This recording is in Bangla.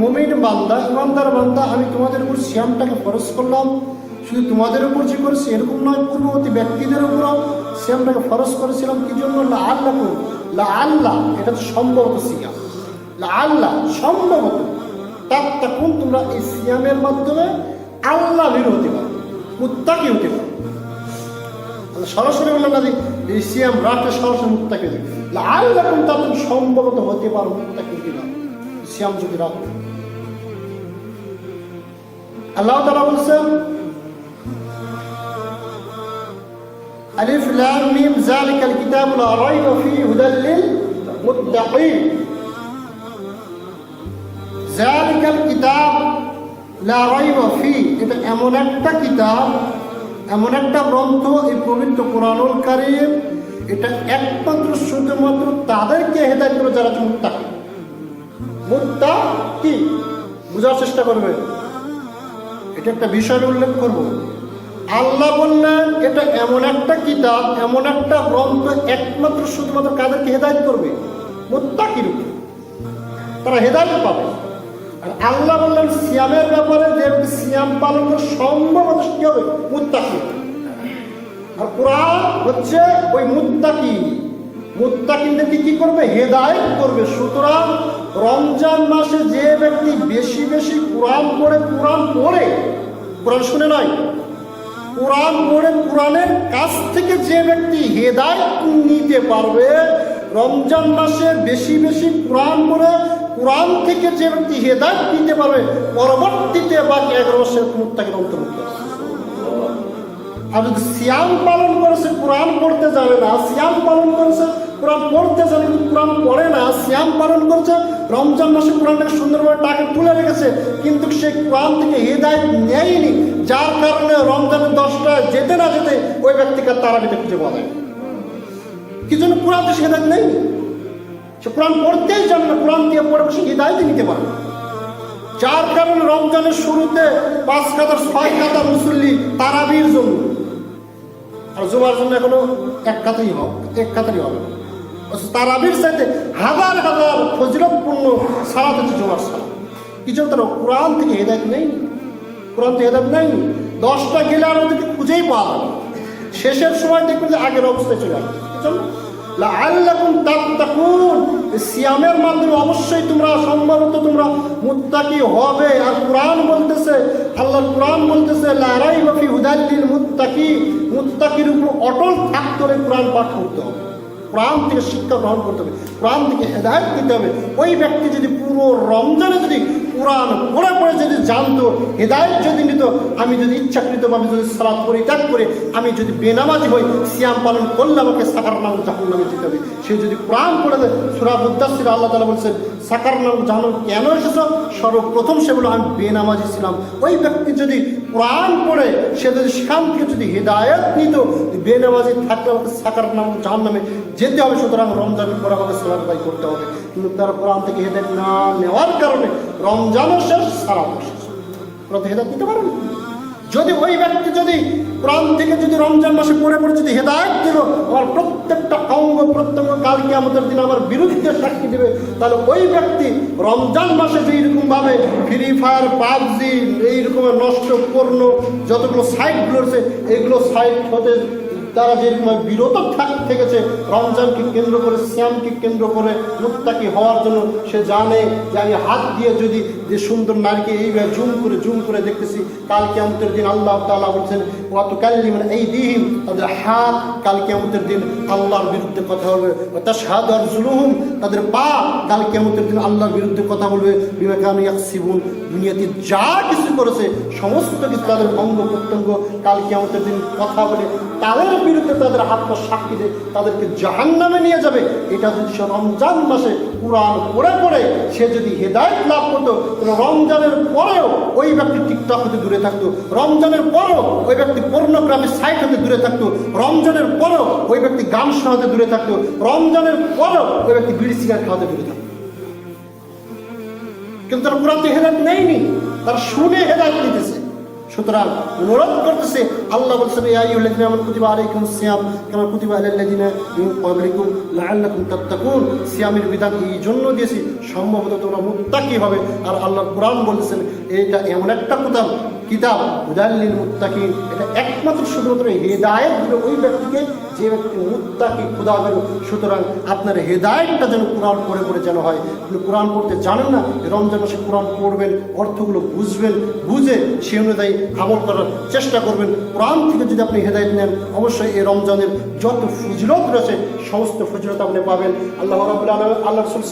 মোমিন বান্দা, ইমানদার বান্দা, আমি তোমাদের উপর শ্যামটাকে করলাম। শুধু তোমাদের উপর যে করেছি, এরকম নয়, পূর্ববর্তী ব্যক্তিদের উপরও শ্যামটাকে করেছিলাম। কি জন্য? লা আল্লাহ লা আল্লাহ এটা তো সম্ভবত লা আল্লাহ সম্ভবত। তার তখন তোমরা এই মাধ্যমে আল্লাহ বের হতে পারো মুত্তাকি হতে পারো। সরাসরি বললাম না যে সিয়াম রাখতে সরাসরি মুক্তাকে আর এরকম তা সম্ভবত হতে পারো মুক্তাকে না সিয়াম যদি রাখো আল্লাহ তারা বলছেন, আলিফ লাম মিম যালিকাল কিতাবু লা রাইবা ফিহি হুদাল লিল কিতাব লা রাইবা ফিহি, এটা এমন একটা কিতাব এমন একটা গ্রন্থ, এই পবিত্র কোরআনুল কারিম, এটা একমাত্র শুধুমাত্র তাদেরকে হেদায়ত করে যারা মুত্তাকি। মুক্তা কি বোঝার চেষ্টা করবে। এটা একটা বিষয় উল্লেখ করব। আল্লাহ বললেন, এটা এমন একটা কিতাব, এমন একটা গ্রন্থ একমাত্র শুধুমাত্র কাদেরকে হেদায়ত করবে? মুত্তাকির উপর। তারা হেদায়ত পাবে। আর আল্লাহ বললেন, সিয়ামের ব্যাপারে যে সিয়াম পালন করে সম্ভবত কি হবে? মুত্তাকি। আর কোরআন হচ্ছে ওই মুত্তাকি। মুত্তাকিনদেরকে কি করবে? হেদায়ত করবে। সুতরাং রমজান মাসে যে ব্যক্তি বেশি বেশি কোরআন পড়ে কোরআন পড়ে, কোরআন শুনে নয়, কোরআন পড়ে, কোরআনের কাছ থেকে যে ব্যক্তি হেদায়ত নিতে পারবে, রমজান মাসে বেশি বেশি কোরআন পড়ে, কোরআন থেকে যে ব্যক্তি হেদায়ত নিতে পারবে, পরবর্তীতে বাকি এগারো বছর মুত্তাকির অন্তর্ভুক্ত আছে। আর যদি সিয়াম পালন করেছে কোরআন পড়তে জানে না, সিয়াম পালন করেছে কোরআন পড়তে জানে কিন্তু কোরআন পড়ে না, সিয়াম পালন করছে, রমজান মাসে কোরআনটাকে সুন্দরভাবে টাকে তুলে রেখেছে, কিন্তু সে কোরআন থেকে হৃদায়ত নেয়নি, যার কারণে রমজানের দশটা যেতে না যেতে ওই ব্যক্তিকে তারা দিতে খুঁজে পাওয়া কি জন্য কোরআন তো সে হৃদায়ত নেই? সে কোরআন পড়তেই জানে না, কোরআন দিয়ে পড়ে সে হৃদায়তই নিতে পারে। যার কারণে রমজানের শুরুতে পাঁচ কাতার, ছয় কাতার মুসল্লি তারাবির জন্য। আর জুমার জন্য এখনও এক কাতারই হোক এক কাতারই হবে। তারাবির চাইতে হাজার হাজার ফজিলতপূর্ণ সালাত হচ্ছে জুমার সালাত। কি জন্য তারা কোরআন থেকে হেদায়ত নেই, কোরআন থেকে হেদায়ত নেই। দশটা গেলে আর ওদেরকে খুঁজেই পাওয়া যাবে শেষের সময় দেখবেন যে আগের অবস্থায় চলে আসবে। লাআল্লাকুম তাত্তাকুন। সিয়ামের মাধ্যমে অবশ্যই তোমরা সম্ভবত তোমরা মুত্তাকি হবে। আর কোরআন বলতেছে আল্লাহ কোরআন বলতেছে, লা বাফি হুদাল্লিল মুত্তাকি। মুত্তাকির উপর অটল থাকতে হলে কোরআন পাঠ করতে হবে। কোরআন থেকে শিক্ষা গ্রহণ করতে হবে, প্রাণ থেকে হেদায়ত দিতে হবে। ওই ব্যক্তি যদি পুরো রমজানে যদি কোরআন পড়ে পড়ে যদি জানতো, হেদায়ত যদি নিত, আমি যদি ইচ্ছাকৃতভাবে যদি সালাদ পরিত্যাগ করে, আমি যদি বেনামাজি হই, সিয়াম পালন করলে আমাকে সাকার নাম জাহান নামে যেতে হবে। সে যদি প্রাণ পড়ে দেয়, সুরা মুদাসির আল্লাহ তালা বলছেন সাকার নাম জাহান কেন এসেছ? সর্বপ্রথম সে আমি বেনামাজি ছিলাম। ওই ব্যক্তি যদি কোরআন পড়ে, সে যদি সেখান থেকে যদি হেদায়ত নিত বেনামাজি থাকলে আমাকে সাকার নাম জাহান নামে যেতে হবে, সুতরাং রমজানের পর আমাকে সালাদ বাই করতে হবে। কিন্তু তার কোরআন থেকে হেদায়ত না নেওয়ার কারণে রমজানও শেষ সারাও শেষ। হেদায়ত দিতে পারেন? যদি ওই ব্যক্তি যদি প্রাণ থেকে যদি রমজান মাসে পড়ে পড়ে যদি হেদায়ত দিল, আমার প্রত্যেকটা অঙ্গ প্রত্যঙ্গ কালকে আমাদের দিন আমার বিরুদ্ধে সাক্ষী দেবে, তাহলে ওই ব্যক্তি রমজান মাসে যে এইরকমভাবে ফ্রি ফায়ার পাবজি, এইরকমের নষ্ট পূর্ণ যতগুলো সাইটগুলো রয়েছে, এগুলো সাইট হতে তারা যেরকম বিরত থাক থেকেছে, রমজানকে কেন্দ্র করে শ্যামকে কেন্দ্র করে মুত্তাকি হওয়ার জন্য সে জানে যে আমি হাত দিয়ে যদি যে সুন্দর নারীকে এইভাবে জুম করে জুম করে দেখতেছি কালকে আমাদের দিন আল্লাহ তালা বলছেন অত কাল্লি মানে এই দিন তাদের হাত কালকে আমাদের দিন আল্লাহর বিরুদ্ধে কথা বলবে। তার সাদ আর জুলুহুম তাদের পা কালকে আমাদের দিন আল্লাহর বিরুদ্ধে কথা বলবে। বিবেকান ইয়াকসিবুন, দুনিয়াতে যা কিছু করেছে, সমস্ত কিছু তাদের অঙ্গ প্রত্যঙ্গ কালকে আমাদের দিন কথা বলে তাদের বিরুদ্ধে তাদের হাত সাক্ষী দেয় তাদেরকে জাহান নামে নিয়ে যাবে, এটা যদি সে রমজান মাসে কোরআন পড়ে পড়ে সে যদি হেদায়ত লাভ করতো রমজানের পরেও ওই ব্যক্তি টিকটক হতে দূরে থাকতো, রমজানের পরেও ওই ব্যক্তি পর্নোগ্রাফি সাইট হতে দূরে থাকতো, রমজানের পরেও ওই ব্যক্তি গান শোনাতে দূরে থাকতো, রমজানের পরেও ওই ব্যক্তি বিড়ি সিগারেট খাওয়াতে দূরে থাকতো। কিন্তু তারা কোরআন থেকে হেদায়ত নেয়নি, তারা শুনে হেদায়ত নিতেছে। সুতরাং অনুরোধ করতেছে, আল্লাহ বলছেন, ইয়া আইয়ুহাল্লাযীনা আমার কুতিবা আলাইকুম সিয়াম কেমন কুতিবা মিন ক্বাবলিকুম লাআল্লাকুম তাত্তাকুন। সিয়ামের বিধান এই জন্য দিয়েছি, সম্ভবত তোমরা মুত্তাকি হবে। আর আল্লাহ কোরআন বলেছেন এটা এমন একটা কিতাব কিতাব হুদাল্লিল মুত্তাকি এটা একমাত্র শুধুমাত্র হেদায়েত দিল ওই ব্যক্তিকে যে ব্যক্তি মুত্তাকি খুদা গেল সুতরাং আপনার হেদায়েতটা যেন কোরআন পড়ে পড়ে যেন হয়। আপনি কোরআন পড়তে জানেন না, রমজান মাসে কোরআন পড়বেন, অর্থগুলো বুঝবেন, বুঝে সে অনুযায়ী আমল করার চেষ্টা করবেন। কোরআন থেকে যদি আপনি হেদায়েত নেন, অবশ্যই এই রমজানের যত ফজিলত রয়েছে, সমস্ত ফজিলত আপনি পাবেন। আল্লাহ রাবুল আল্লাহ রসুল